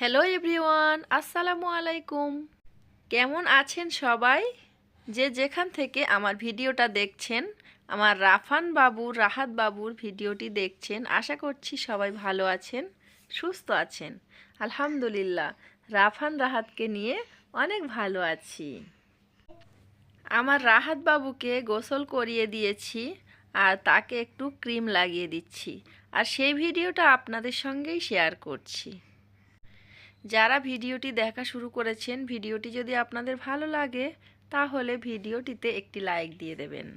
Hello everyone আসসালামু আলাইকুম কেমন আছেন সবাই? যে যেখান থেকে আমার ভিডিওটা দেখছেন, আমার রাফান বাবুর রাহাত বাবুর ভিডিওটি দেখছেন, আশা করছি সবাই ভালো আছেন, সুস্থ আছেন। আলহামদুলিল্লাহ, রাফান রাহাতকে নিয়ে অনেক ভালো আছি। আমার রাহাত বাবুকে গোসল করিয়ে দিয়েছি আর তাকে একটু ক্রিম লাগিয়ে দিচ্ছি। আর সেই ভিডিওটা আপনাদের সঙ্গেই শেয়ার করছি। যারা ভিডিওটি দেখা শুরু করেছেন, ভিডিওটি যদি আপনাদের ভালো লাগে, তাহলে ভিডিওটিতে একটি লাইক দিয়ে দেবেন।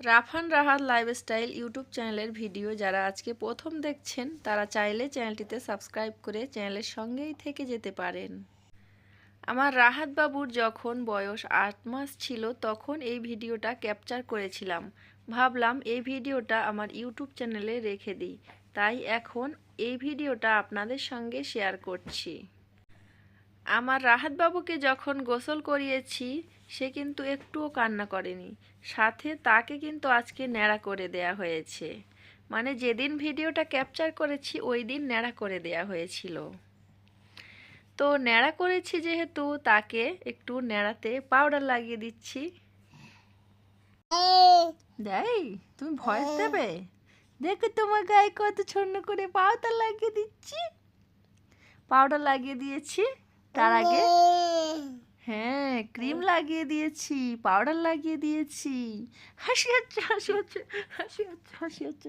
রাফান রাহাত লাইফস্টাইল ইউটিউব চ্যানেলের ভিডিও যারা আজকে প্রথম দেখছেন, তারা চাইলে চ্যানেলটিতে সাবস্ক্রাইব করে চ্যানেলের সঙ্গেই থেকে যেতে পারেন। আমার রাহাত বাবুর যখন বয়স আট মাস ছিল, তখন এই ভিডিওটা ক্যাপচার করেছিলাম। ভাবলাম এই ভিডিওটা আমার ইউটিউব চ্যানেলে রেখে দিই। তাই এখন এই ভিডিওটা আপনাদের সঙ্গে শেয়ার করছি। আমার রাহাত বাবুকে যখন গোসল করিয়েছি সে কিন্তু একটুও কান্না করেনি। সাথে তাকে কিন্তু আজকে ন্যাড়া করে দেয়া হয়েছে। মানে যেদিন ভিডিওটা ক্যাপচার করেছি ওই দিন ন্যাড়া করে দেয়া হয়েছিল। তো ন্যাড়া করেছি যেহেতু তাকে একটু ন্যাড়াতে পাউডার লাগিয়ে দিচ্ছি। দেয় তুমি ভয় দেবে? দেখো তোমার গায়ে কত ছন্ন করে পাউডার লাগিয়ে দিচ্ছি। পাউডার লাগিয়ে দিয়েছি তার আগে হ্যাঁ ক্রিম লাগিয়ে দিয়েছি পাউডার লাগিয়ে দিয়েছি। হাসি হচ্ছে হাসি হচ্ছে হাসি হচ্ছে হাসি হচ্ছে।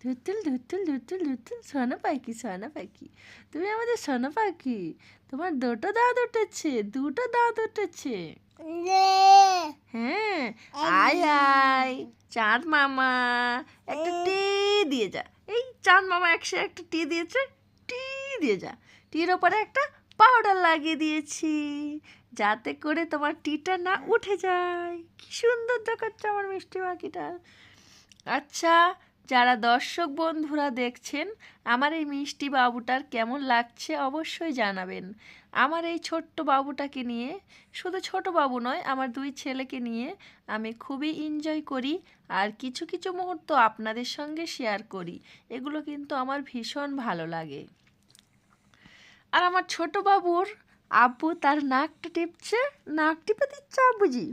ধুতুল ধুতুল ধুতুল ধুতুল সোনা পাখি সোনা পাখি। তুমি আমাদের সোনা পাখি। তোমার দুটো দাঁত উঠেছে দুটো দাঁত উঠেছে। হ্যাঁ আয় আয় চাঁদ মামা একটা টি দিয়ে যা। এই চাঁদ মামা একশো একটা টি দিয়েছে টি দিয়ে যা। টির ওপরে একটা পাউডার লাগিয়ে দিয়েছি, যাতে করে তোমার টিটা না উঠে যায়। কি সুন্দর দেখাচ্ছে আমার মিষ্টি পাখিটা। আচ্ছা যারা দর্শক বন্ধুরা দেখছেন, আমার এই মিষ্টি বাবুটার কেমন লাগছে অবশ্যই জানাবেন। আমার এই ছোট্ট বাবুটাকে নিয়ে, শুধু ছোট বাবু নয়, আমার দুই ছেলেকে নিয়ে আমি খুবই এনজয় করি আর কিছু কিছু মুহূর্ত আপনাদের সঙ্গে শেয়ার করি। এগুলো কিন্তু আমার ভীষণ ভালো লাগে। আর আমার ছোট বাবুর আব্বু তার নাকটা টিপছে, নাক টিপে দিচ্ছে আব্বুজি।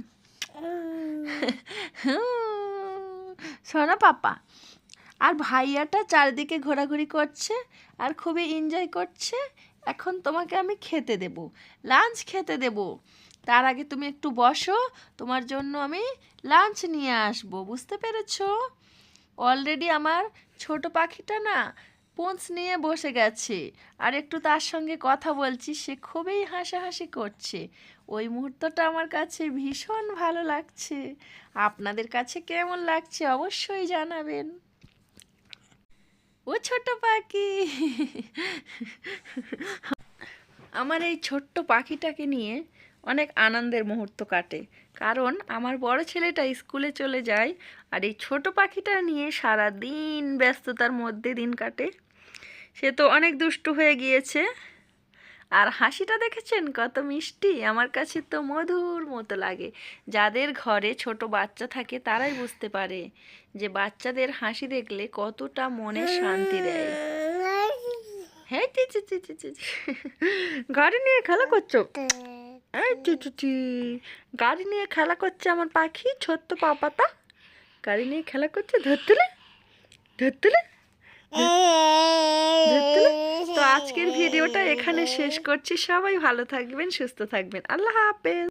শোনো পাপা, আর ভাইয়াটা চারিদিকে ঘোরাঘুরি করছে আর খুবই এনজয় করছে। এখন তোমাকে আমি খেতে দেব লাঞ্চ খেতে দেব। তার আগে তুমি একটু বসো, তোমার জন্য আমি লাঞ্চ নিয়ে আসব, বুঝতে পেরেছ? অলরেডি আমার ছোট পাখিটা না পোঁচ নিয়ে বসে গেছে। আর একটু তার সঙ্গে কথা বলছি, সে খুবই হাসাহাসি করছে। ওই মুহূর্তটা আমার কাছে ভীষণ ভালো লাগছে। আপনাদের কাছে কেমন লাগছে অবশ্যই জানাবেন। ও ছোট পাখি। আমার এই ছোট্ট পাখিটাকে নিয়ে অনেক আনন্দের মুহূর্ত কাটে। কারণ আমার বড় ছেলেটা স্কুলে চলে যায় আর এই ছোট পাখিটা নিয়ে সারা দিন ব্যস্ততার মধ্যে দিন কাটে। সে তো অনেক দুষ্টু হয়ে গিয়েছে। আর হাসিটা দেখেছেন? কত মিষ্টি! আমার কাছে তো মধুর মতো লাগে। যাদের ঘরে ছোট বাচ্চা থাকে তারাই বুঝতে পারে যে বাচ্চাদের হাসি দেখলে কতটা মনে শান্তি দেয়। হ্যাঁ চি। নিয়ে খেলা করছ? গাড়ি নিয়ে খেলা করছে আমার পাখি, ছোট্ট পাপাতা গাড়ি নিয়ে খেলা করছে ধরতুলে ধরতুলে। তো আজকের ভিডিওটা এখানে শেষ করছি। সবাই ভালো থাকবেন, সুস্থ থাকবেন। আল্লাহ হাফেজ।